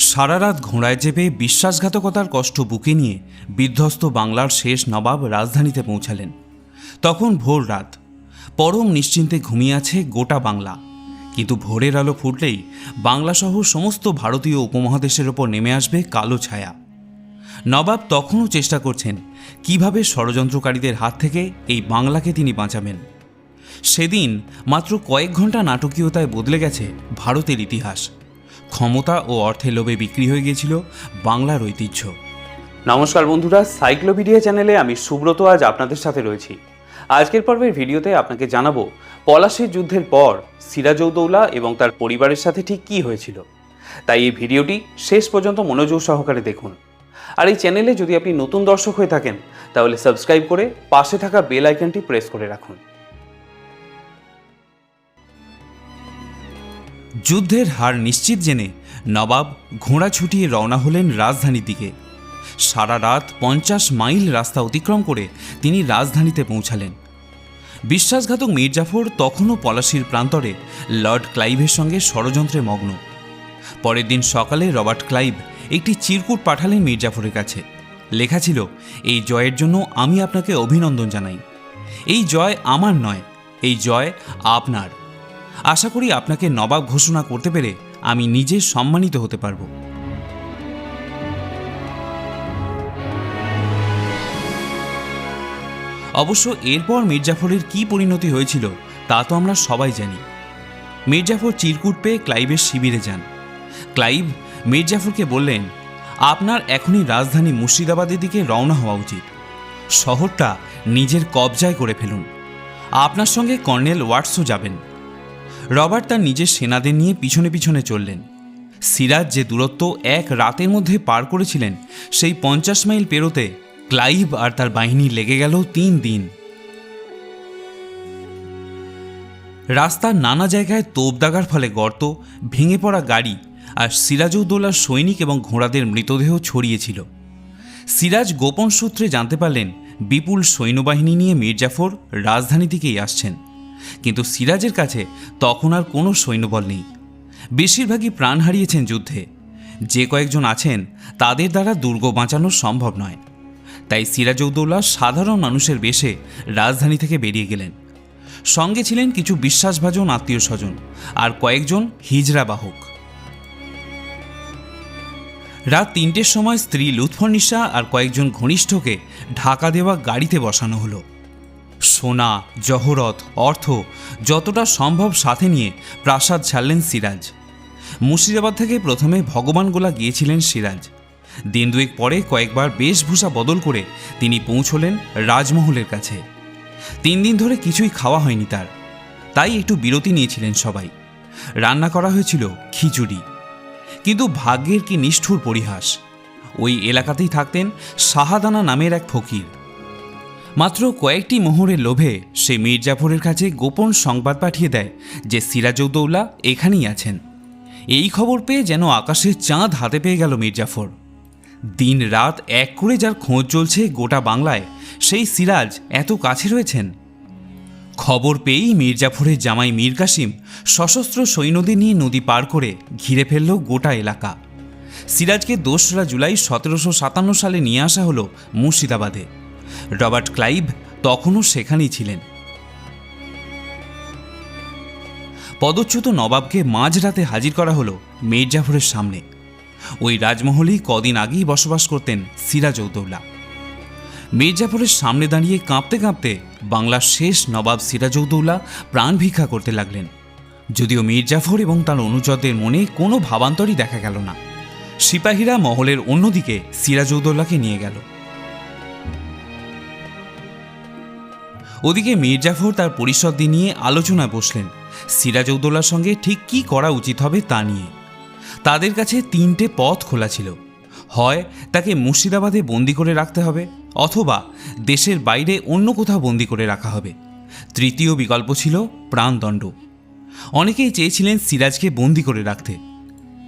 সারা রাত ঘোড়ায় চেপে বিশ্বাসঘাতকতার কষ্ট বুকে নিয়ে বিধ্বস্ত বাংলার শেষ নবাব রাজধানীতে পৌঁছালেন। তখন ভোর রাত। পরম নিশ্চিন্তে ঘুমিয়ে আছে গোটা বাংলা। কিন্তু ভোরের আলো ফুটলেই বাংলাসহ সমস্ত ভারতীয় উপমহাদেশের ওপর নেমে আসবে কালো ছায়া। নবাব তখনও চেষ্টা করছেন কীভাবে ষড়যন্ত্রকারীদের হাত থেকে এই বাংলাকে তিনি বাঁচাবেন। সেদিন মাত্র কয়েক ঘণ্টা নাটকীয়তায় বদলে গেছে ভারতের ইতিহাস। ক্ষমতা ও অর্থের লোভে বিক্রি হয়ে গিয়েছিল বাংলার ঐতিহ্য। নমস্কার বন্ধুরা সাইক্লোপিডিয়া চ্যানেলে আমি সুব্রত আজ আপনাদের সাথে রয়েছি। আজকের পর্বের ভিডিওতে আপনাকে জানাব, পলাশির যুদ্ধের পর সিরাজউদ্দৌলা এবং তার পরিবারের সাথে ঠিক কী হয়েছিল। তাই এই ভিডিওটি শেষ পর্যন্ত মনোযোগ সহকারে দেখুন। আর এই চ্যানেলে যদি আপনি নতুন দর্শক হয়ে থাকেন, তাহলে সাবস্ক্রাইব করে পাশে থাকা বেল আইকনটি প্রেস করে রাখুন। যুদ্ধের হার নিশ্চিত জেনে নবাব ঘোড়া ছুটিয়ে রওনা হলেন রাজধানীর দিকে। সারা রাত পঞ্চাশ মাইল রাস্তা অতিক্রম করে তিনি রাজধানীতে পৌঁছালেন। বিশ্বাসঘাতক মির্জাফর তখনও পলাশির প্রান্তরে লর্ড ক্লাইভের সঙ্গে ষড়যন্ত্রে মগ্ন। পরের দিন সকালে রবার্ট ক্লাইভ একটি চিরকুট পাঠালেন মির্জাফরের কাছে। লেখা ছিল, এই জয়ের জন্য আমি আপনাকে অভিনন্দন জানাই। এই জয় আমার নয়, এই জয় আপনার। আশা করি আপনাকে নবাব ঘোষণা করতে পেরে আমি নিজে সম্মানিত হতে পারব। অবশ্য এরপর মির্জাফরের কী পরিণতি হয়েছিল, তা তো আমরা সবাই জানি। মির্জাফর চিরকুট পেয়ে ক্লাইভের শিবিরে যান। ক্লাইভ মির্জাফরকে বললেন, আপনার এখনই রাজধানী মুর্শিদাবাদের দিকে রওনা হওয়া উচিত। শহরটা নিজের কবজায় করে ফেলুন। আপনার সঙ্গে কর্নেল ওয়াটসও যাবেন। রবার্ট তার নিজের সেনাদের নিয়ে পিছনে পিছনে চললেন। সিরাজ যে দূরত্ব এক রাতের মধ্যে পার করেছিলেন, সেই পঞ্চাশ মাইল পেরোতে ক্লাইভ আর তার বাহিনী লেগে গেল তিন দিন। রাস্তার নানা জায়গায় তোপদাগার ফলে গর্ত, ভেঙে পড়া গাড়ি আর সিরাজউদ্দৌলার সৈনিক এবং ঘোড়াদের মৃতদেহ ছড়িয়েছিল সিরাজ গোপন সূত্রে জানতে পারলেন, বিপুল সৈন্যবাহিনী নিয়ে মির্জাফর রাজধানী দিকেই আসছেন। কিন্তু সিরাজের কাছে তখন আর কোনো সৈন্যবল নেই। বেশিরভাগই প্রাণ হারিয়েছেন যুদ্ধে। যে কয়েকজন আছেন, তাদের দ্বারা দুর্গ বাঁচানো সম্ভব নয়। তাই সিরাজউদ্দৌলা সাধারণ মানুষের বেশে রাজধানী থেকে বেরিয়ে গেলেন। সঙ্গে ছিলেন কিছু বিশ্বাসভাজন আত্মীয় স্বজন আর কয়েকজন হিজরা বাহক। রাত তিনটের সময় স্ত্রী লুৎফরনিশা আর কয়েকজন ঘনিষ্ঠকে ঢাকা দেওয়া গাড়িতে বসানো হলো। সোনা, জহরত, অর্থ যতটা সম্ভব সাথে নিয়ে প্রাসাদ ছাড়লেন সিরাজ। মুর্শিদাবাদ থেকে প্রথমে ভগবানগোলা গিয়েছিলেন সিরাজ। দিন দুয়েক পরে কয়েকবার বেশভূষা বদল করে তিনি পৌঁছলেন রাজমহলের কাছে। তিন দিন ধরে কিছুই খাওয়া হয়নি তার। তাই একটু বিরতি নিয়েছিলেন সবাই। রান্না করা হয়েছিল খিচুড়ি। কিন্তু ভাগ্যের কি নিষ্ঠুর পরিহাস। ওই এলাকাতেই থাকতেন শাহাদানা নামের এক ফকির। মাত্র কয়েকটি মোহরের লোভে সে মির্জাফরের কাছে গোপন সংবাদ পাঠিয়ে দেয় যে সিরাজউদ্দৌলা এখানেই আছেন। এই খবর পেয়ে যেন আকাশের চাঁদ হাতে পেয়ে গেল মির্জাফর। দিন রাত এক করে যার খোঁজ চলছে গোটা বাংলায়, সেই সিরাজ এত কাছে রয়েছেন? খবর পেয়েই মির্জাফরের জামাই মীর কাসিম সশস্ত্র সৈন্যদের নিয়ে নদী পার করে ঘিরে ফেলল গোটা এলাকা। সিরাজকে দোসরা জুলাই সতেরোশো সাতান্ন সালে নিয়ে আসা হলো মুর্শিদাবাদে। রবার্ট ক্লাইভ তখনও সেখানেই ছিলেন। পদচ্যুত নবাবকে মাঝরাতে হাজির করা হলো মির্জাফরের সামনে। ওই রাজমহলেই কদিন আগেই বসবাস করতেন সিরাজউদ্দৌলা মির্জাফরের সামনে দাঁড়িয়ে কাঁপতে কাঁপতে বাংলার শেষ নবাব সিরাজউদ্দৌলা প্রাণ ভিক্ষা করতে লাগলেন। যদিও মির্জাফর এবং তার অনুচরদের মনে কোনো ভাবান্তরই দেখা গেল না। সিপাহীরা মহলের অন্যদিকে সিরাজউদ্দৌলাকে নিয়ে গেল। ওদিকে মির্জাফর তার পরিষদ নিয়ে আলোচনায় বসলেন। সিরাজউদ্দৌলার সঙ্গে ঠিক কী করা উচিত হবে তা নিয়ে। তাদের কাছে তিনটে পথ খোলা ছিল। হয় তাকে মুর্শিদাবাদে বন্দি করে রাখতে হবে, অথবা দেশের বাইরে অন্য কোথাও বন্দি করে রাখা হবে। তৃতীয় বিকল্প ছিল প্রাণদণ্ড। অনেকেই চেয়েছিলেন সিরাজকে বন্দি করে রাখতে।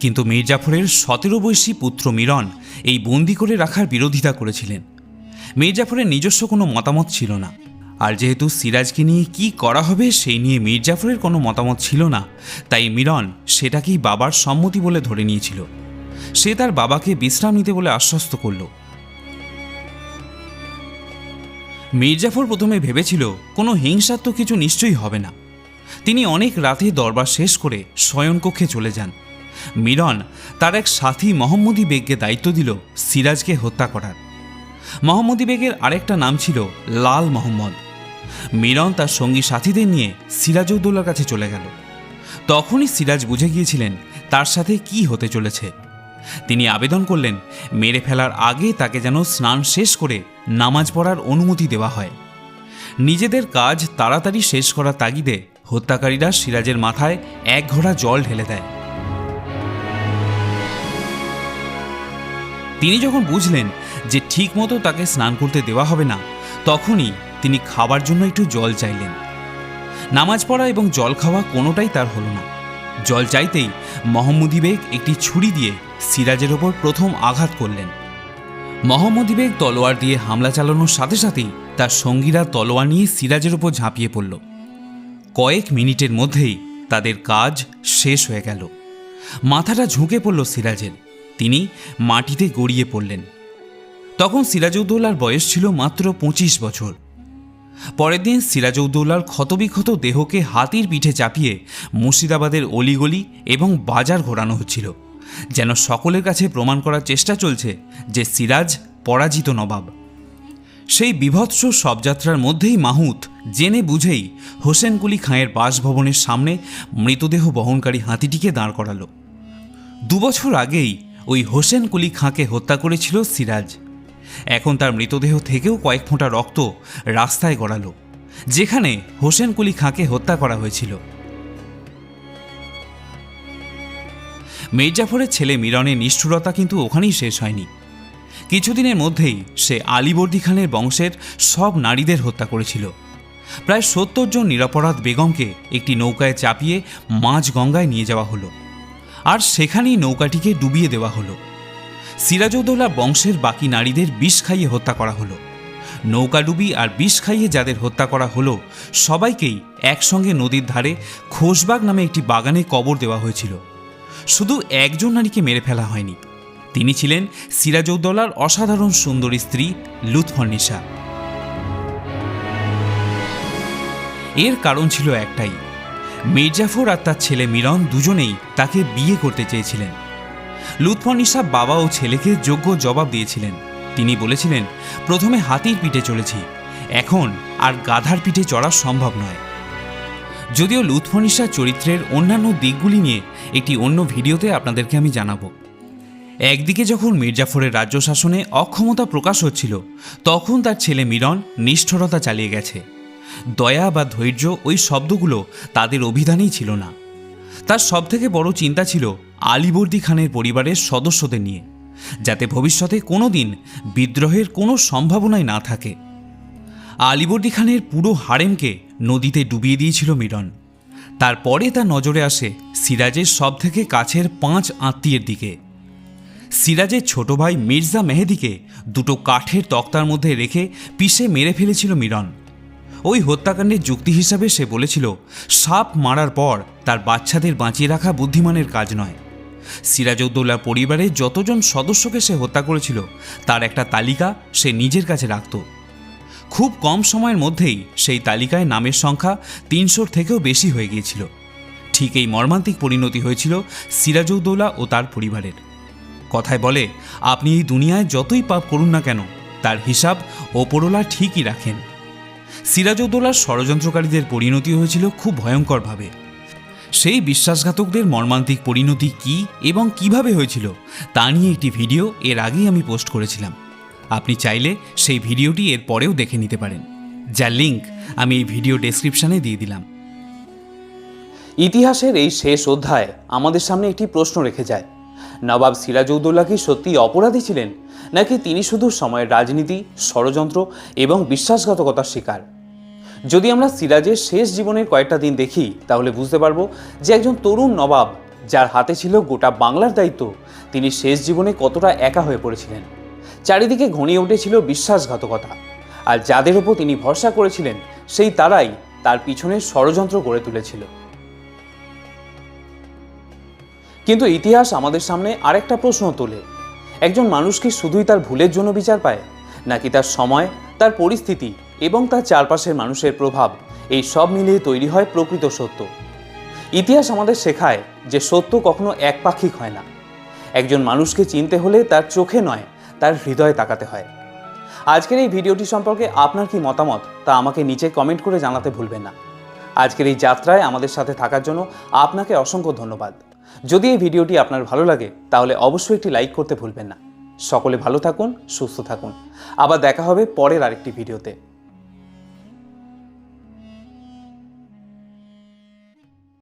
কিন্তু মির্জাফরের সতেরো বয়সী পুত্র মিরন এই বন্দি করে রাখার বিরোধিতা করেছিলেন। মির্জাফরের নিজস্ব কোনো মতামত ছিল না। আর যেহেতু সিরাজকে নিয়ে কি করা হবে সেই নিয়ে মির্জাফরের কোনো মতামত ছিল না। তাই মিরন সেটাকেই বাবার সম্মতি বলে ধরে নিয়েছিল। সে তার বাবাকে বিশ্রাম নিতে বলে আশ্বস্ত করল। মির্জাফর প্রথমে ভেবেছিল, কোনো হিংসাত্মক কিছু নিশ্চয়ই হবে না। তিনি অনেক রাতে দরবার শেষ করে শয়নকক্ষে চলে যান। মিরন তার এক সাথী মোহাম্মদী বেগকে দায়িত্ব দিল সিরাজকে হত্যা করার। মোহাম্মদী বেগের আরেকটা নাম ছিল লাল মোহাম্মদ। মিরন তার সঙ্গী সাথীদের নিয়ে সিরাজউদ্দৌলার কাছে চলে গেল। তখনই সিরাজ বুঝে গিয়েছিলেন তার সাথে কি হতে চলেছে। তিনি আবেদন করলেন, মেরে ফেলার আগে তাকে যেন স্নান শেষ করে নামাজ পড়ার অনুমতি দেওয়া হয়। নিজেদের কাজ তাড়াতাড়ি শেষ করার তাগিদে হত্যাকারীরা সিরাজের মাথায় এক ঘোড়া জল ঢেলে দেয়। তিনি যখন বুঝলেন যে ঠিকমতো তাকে স্নান করতে দেওয়া হবে না, তখনই তিনি খাবার জন্য একটু জল চাইলেন। নামাজ পড়া এবং জল খাওয়া কোনোটাই তার হলো না। জল চাইতেই মোহাম্মদী বেগ একটি ছুরি দিয়ে সিরাজের ওপর প্রথম আঘাত করলেন। মোহাম্মদী বেগ তলোয়ার দিয়ে হামলা চালানোর সাথে সাথেই তার সঙ্গীরা তলোয়ার নিয়ে সিরাজের ওপর ঝাঁপিয়ে পড়ল। কয়েক মিনিটের মধ্যেই তাদের কাজ শেষ হয়ে গেল। মাথাটা ঝুঁকে পড়ল সিরাজের। তিনি মাটিতে গড়িয়ে পড়লেন। তখন সিরাজউদ্দৌলার বয়স ছিল মাত্র পঁচিশ বছর। পরের দিন সিরাজউদ্দৌলার ক্ষতবিক্ষত দেহকে হাতির পিঠে চাপিয়ে মুর্শিদাবাদের অলিগলি এবং বাজার ঘোরানো হচ্ছিল, যেন সকলের কাছে প্রমাণ করার চেষ্টা চলছে যে সিরাজ পরাজিত নবাব। সেই বিভৎস শবযাত্রার মধ্যেই মাহুত জেনে বুঝেই হোসেন কুলি খাঁয়ের বাসভবনের সামনে মৃতদেহ বহনকারী হাতিটিকে দাঁড় করালো। দুবছর আগেই ওই হোসেন কুলি খাঁকে হত্যা করেছিল সিরাজ। এখন তার মৃতদেহ থেকেও কয়েক ফোঁটা রক্ত রাস্তায় গড়ালো, যেখানে হোসেন কুলি খাঁকে হত্যা করা হয়েছিল। মির্জাফরের ছেলে মিরনের নিষ্ঠুরতা কিন্তু ওখানেই শেষ হয়নি। কিছুদিনের মধ্যেই সে আলিবর্দী খানের বংশের সব নারীদের হত্যা করেছিল। প্রায় সত্তর জন নিরাপরাধ বেগমকে একটি নৌকায় চাপিয়ে মাঝ গঙ্গায় নিয়ে যাওয়া হলো। আর সেখানেই নৌকাটিকে ডুবিয়ে দেওয়া হলো। সিরাজউদ্দৌলা বংশের বাকি নারীদের বিষ খাইয়ে হত্যা করা হলো। নৌকাডুবি আর বিষ খাইয়ে যাদের হত্যা করা হলো, সবাইকেই একসঙ্গে নদীর ধারে খোশবাগ নামে একটি বাগানে কবর দেওয়া হয়েছিল। শুধু একজন নারীকে মেরে ফেলা হয়নি। তিনি ছিলেন সিরাজউদ্দৌলার অসাধারণ সুন্দরী স্ত্রী লুৎফন্নিসা এর কারণ ছিল একটাই, মির্জাফর আর তার ছেলে মিলন দুজনেই তাকে বিয়ে করতে চেয়েছিলেন। লুৎফনিসা বাবা ও ছেলেকে যোগ্য জবাব দিয়েছিলেন। তিনি বলেছিলেন, প্রথমে হাতির পিঠে চলেছি। এখন আর গাধার পিঠে চড়া সম্ভব নয়। যদিও লুৎফনিসা চরিত্রের অন্যান্য দিকগুলি নিয়ে একটি অন্য ভিডিওতে আপনাদেরকে আমি জানাব। একদিকে যখন মির্জাফরের রাজ্য শাসনে অক্ষমতা প্রকাশ হচ্ছিল, তখন তার ছেলে মিরন নিষ্ঠুরতা চালিয়ে গেছে। দয়া বা ধৈর্য ওই শব্দগুলো তাদের অভিধানেই ছিল না। তার সবথেকে বড় চিন্তা ছিল আলিবর্দী খানের পরিবারের সদস্যদের নিয়ে, যাতে ভবিষ্যতে কোনো দিন বিদ্রোহের কোনো সম্ভাবনাই না থাকে। আলিবর্দী খানের পুরো হারেমকে নদীতে ডুবিয়ে দিয়েছিল মিরন। তারপরে তার নজরে আসে সিরাজের সবথেকে কাছের পাঁচ আত্মীয়ের দিকে। সিরাজের ছোট ভাই মির্জা মেহেদিকে দুটো কাঠের তক্তার মধ্যে রেখে পিষে মেরে ফেলেছিল মিরন। ওই হত্যাকাণ্ডের যুক্তি হিসাবে সে বলেছিল, সাপ মারার পর তার বাচ্চাদের বাঁচিয়ে রাখা বুদ্ধিমানের কাজ নয়। সিরাজউদ্দৌলা পরিবারের যতজন সদস্যকে সে হত্যা করেছিল, তার একটা তালিকা সে নিজের কাছে রাখত। খুব কম সময়ের মধ্যেই সেই তালিকায় নামের সংখ্যা তিনশোর থেকেও বেশি হয়ে গিয়েছিল। ঠিক এই মর্মান্তিক পরিণতি হয়েছিল সিরাজউদ্দৌলা ও তার পরিবারের। কথায় বলে, আপনি এই দুনিয়ায় যতই পাপ করুন না কেন, তার হিসাব ওপরওয়ালা ঠিকই রাখেন। সিরাজউদ্দৌলার ষড়যন্ত্রকারীদের পরিণতি হয়েছিল খুব ভয়ঙ্করভাবে। সেই বিশ্বাসঘাতকদের মর্মান্তিক পরিণতি কি এবং কীভাবে হয়েছিল তা নিয়ে একটি ভিডিও এর আগেই আমি পোস্ট করেছিলাম। আপনি চাইলে সেই ভিডিওটি এর পরেও দেখে নিতে পারেন, যার লিঙ্ক আমি এই ভিডিও ডেসক্রিপশানে দিয়ে দিলাম। ইতিহাসের এই শেষ অধ্যায় আমাদের সামনে একটি প্রশ্ন রেখে যায়। নবাব সিরাজউদ্দৌলা কি সত্যি অপরাধী ছিলেন? নাকি তিনি শুধু সময়ের রাজনীতি, ষড়যন্ত্র এবং বিশ্বাসঘাতকতার শিকার? যদি আমরা সিরাজের শেষ জীবনের কয়েকটা দিন দেখি, তাহলে বুঝতে পারব যে একজন তরুণ নবাব, যার হাতে ছিল গোটা বাংলার দায়িত্ব, তিনি শেষ জীবনে কতটা একা হয়ে পড়েছিলেন। চারিদিকে ঘনিয়ে উঠেছিল বিশ্বাসঘাতকতা। আর যাদের ওপর তিনি ভরসা করেছিলেন, সেই তারাই তার পিছনে ষড়যন্ত্র গড়ে তুলেছিল। কিন্তু ইতিহাস আমাদের সামনে আরেকটা প্রশ্ন তোলে। একজন মানুষ কি শুধুই তার ভুলের জন্য বিচার পায়, নাকি তার সময়, তার পরিস্থিতি এবং তার চারপাশের মানুষের প্রভাব, এই সব মিলিয়ে তৈরি হয় প্রকৃত সত্য। ইতিহাস আমাদের শেখায় যে সত্য কখনো একপাক্ষিক হয় না। একজন মানুষকে চিনতে হলে তার চোখে নয়, তার হৃদয়ে তাকাতে হয়। আজকের এই ভিডিওটি সম্পর্কে আপনার কি মতামত, তা আমাকে নিচে কমেন্ট করে জানাতে ভুলবেন না। আজকের এই যাত্রায় আমাদের সাথে থাকার জন্য আপনাকে অসংখ্য ধন্যবাদ। যদি এই ভিডিওটি আপনার ভালো লাগে, তাহলে অবশ্যই একটি লাইক করতে ভুলবেন না। সকলে ভালো থাকুন, সুস্থ থাকুন। আবার দেখা হবে পরের আরেকটি ভিডিওতে।